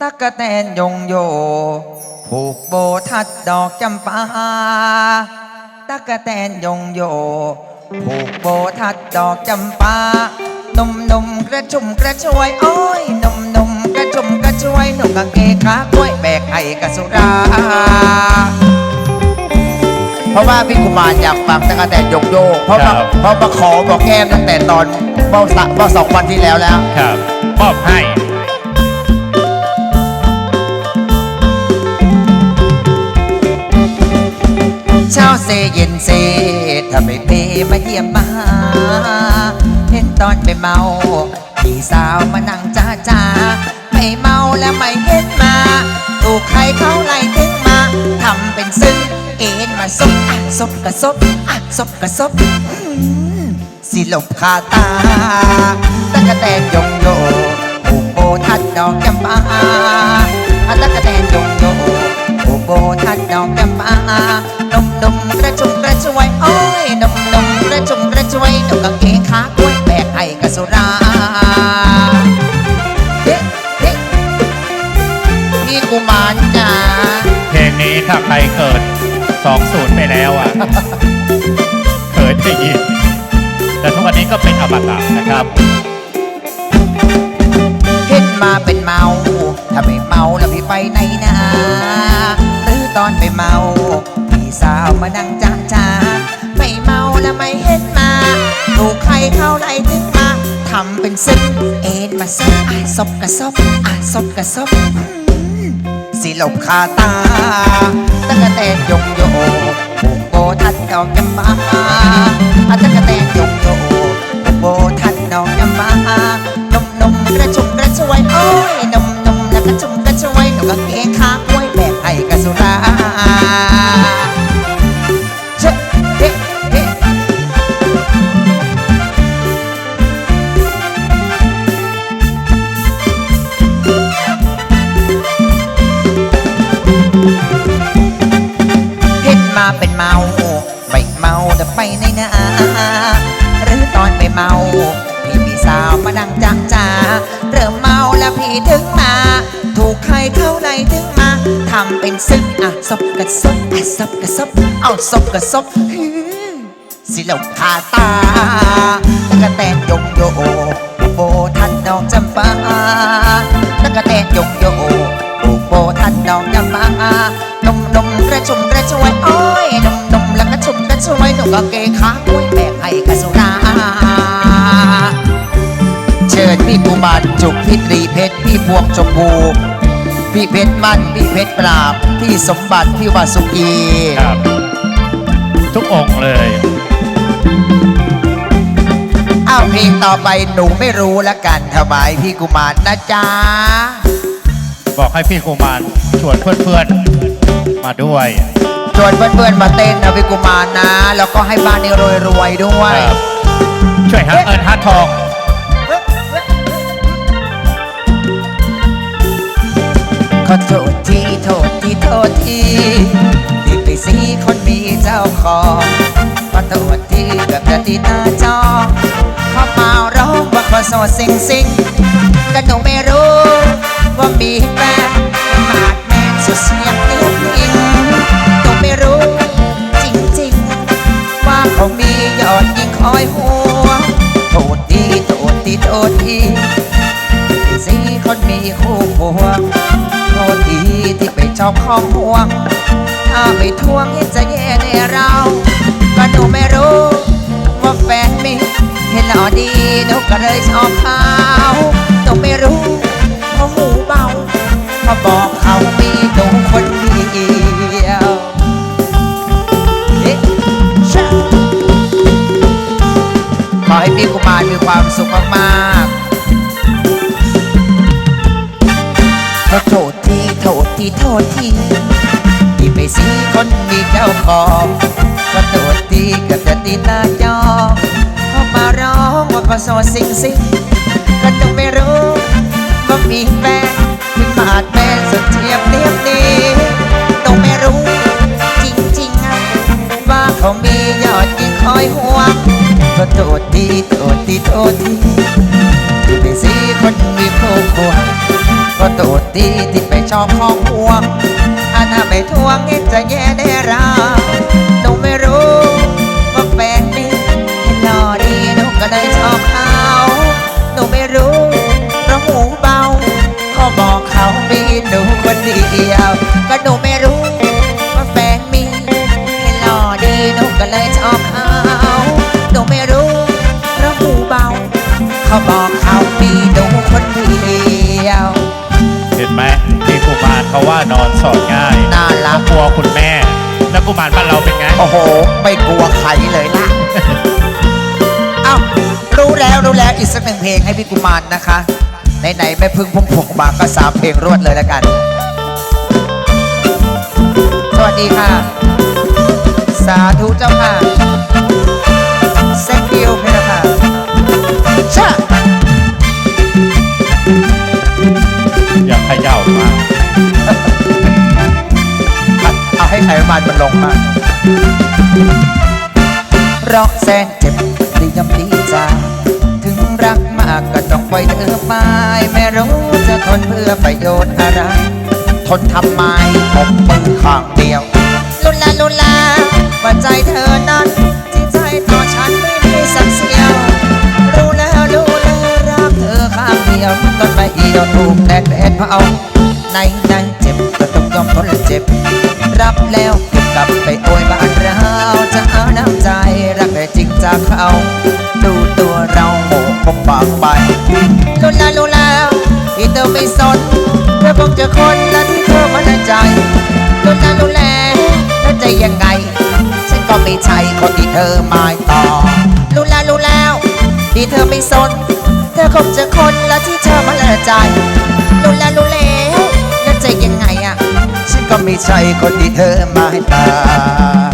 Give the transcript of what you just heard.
ตะกะแตนยงโย ผูกโบทัดดอกจำปาตะกะแตนยงโย ผูกโบทัดดอกจำปาหนุ่มนมๆกระชุ่มกระชวยโอ้ยหนุ่มนมๆกระชุ่มกระชวยหนุ่มกางเกงขากล้วยแบกไอ้กะสุรา เพราะว่าพี่กุมารอยากฟังตั้งแต่ยกโยกเพราะครัมาบเพราะมาขอบอกแก้มตั้งแต่ตอนเมื่อสักเมื่อสองวันที่แล้วแล้ว ครับมอบให้ ม่เพมาเยี่ยมมาหาเห็นตอนไปเมาพี่สาวมานั่งจ้าจ้าไม่เมาแล้วไม่เห็นมา ถูกใครเขาไล่ถึงมาทำเป็นซึ้งเอ็นมาซบอะซบกระซบอะซบกระซบสิหลบคาตา สุราเฮ้เฮ้พี่กุมารจ๋าเพลงนี้ถ้าใครเกิด 20 ไปแล้วอะ เคยได้ยิน แต่ทุกวันนี้ก็เป็นอมตะนะครับ เห็นมาเป็นเมา ถ้าไม่เมาแล้วพี่ไปไหนนะหรือตอนไปเมาพี่สาวมานั่งจ้าจ้าไม่เมาแล้วไม่เห็นมา ถูกใครเข้าไล่ถึงมาทำเป็นซึ้งเอ็นมาซบอะซบกระซบอะซบกระซบสิหลบคาตาตั้งแต่ยงโยผูกโกทัดดอกจำมา เป็นเมาไม่เมาแต่ไปในนาหรือตอนไปเมาพี่พี่สาวมาดังจังจ้าเริ่มเมาแล้วพี่ถึงมา ถูกใครเข้าไล่ถึงมาทำเป็นซึ้งอะซบกระซบอะซบกระซบเอาซบกระซบฮือสิลงคาตาตะกะแตนยงโยโบทันดอกจำปาตะกะแตนยงโย กระชวยหนูก็เกงขากล้วยแบกไอ้กระสุราเชิญพี่กุมารจุกพี่ตรีเพชรพี่พวงชมพูพี่เพชรมั่นพี่เพชรปราบพี่สมบัติพี่วาสุกีครับ ทุกองค์เลยอ้าวเพลงต่อไปหนูไม่รู้ละกันถวายพี่กุมารนะจ๊ะบอกให้พี่กุมารชวนเพื่อนๆมาด้วยช วนเพื่อนๆมาเต้นนะพี่กุมารนะ แล้วก็ให้บ้านนี้รวยๆด้วย ครับช่วยหาเงินหาทองขอโทษทีโทษทีโทษทีที่ไปสีคนมีเจ้าของขอโทษทีเกับจะตีหน้าจอขอเมาร้องว่าขอโสดสิงสิงก็หนูไม่รู้ว่ามีแฟน ทษทีที่ไปชอบของห่วง ถ้าไม่ทวงเห็นจะแย่ในเราก็หนูไม่รู้ว่าแฟนมีเห็นหล่อดีหนูก็เลยชอบเขาหนูไม่รู้เพราะหูเบามาบอกเขามีหนูคนเดียวเอ๊ะชะขอให้พี่กุมารมีความสุขมาก ขอโทษทีโทษทีโทษทีที่ไปสีคนมีเจ้าของขอโทษทีกับจะตีหน้าจอเขามาร้องว่าขอโสดสิงสิงก็ต้องไม่รู้ว่ามีแฟนที่มาดแม่สุดเทียบเรียบดีต้องไม่รู้ จริงๆอะว่าเขามียอดยิงคอยห่วงขอโทษทีโทษทีโทษทีที่ไปสีคนมีคู่ควง ก็ตัวดีที่ไปชอบของห่วงอันน่าไม่ทวงเห็นจะแย่ได้ราหนูไม่รู้ว่าแฟนนี่เห็นหล่อดีหนูก็เลยชอบเขาหนูไม่รู้เพราะหูเบาเขาบอกเขามีหนูคนเดียวก็หนูไม่รู้ว่าแฟนมีเห็นหล่อดีหนูก็เลยชอบเขาหนูไม่รู้เพราะหูเบาเขาบอกเขามีหนูคนเดียว ไหมที่กุมารเขาว่านอนสอนง่ายน่ารัก กลัวคุณแม่ แล้วกุมารบ้านเราเป็นไง โอ้โห ไม่กลัวใครเลยนะ เอ้า รู้แล้วรู้แล้วอีกสักหนึ่งเพลงให้พี่กุมารนะคะ ไหนๆแม่พึ่งพุ่มพวงมาก็สามเพลงรวดเลยแล้วกัน สวัสดีค่ะ สาธุเจ้าค่ะ เอาให้ไขมันมันลงมาเพราะแสนเจ็บดียำดีจาถึงรักมากก็ต้องปล่อยเธอไปไม่รู้จะทนเพื่อประโยชน์อะไร ทนทำไมผมมือข้างเดียวลุลาลุลาว่าใจเธอนั้นที่ใจต่อฉันไม่มีสักเสียวรู้แล้วรู้แล้วรักเธอข้างเดียวต้นไม้เหี่ยวถูกแดดแผดเผาในในเจ็บก็ต้องยอมทนเจ็บ รับแล้วกลับไปโอยบ้านเราจะเอาน้ำใจรักแต่จริงจากเขาดูตัวเราโหคงบางไปลุลาลุลาที่เธอไม่สนเธอคงจะคนละที่เธอมันใจลุลาลุแลแล้วจะยังไง ฉันก็ไม่ใช่คนที่เธอหมายต่อลุลาลุแล้วที่เธอไม่สน เธอคงจะคนละที่เธอมาละใจลุลาลุ ก็ไม่ใช่คนที่เธอหมายตา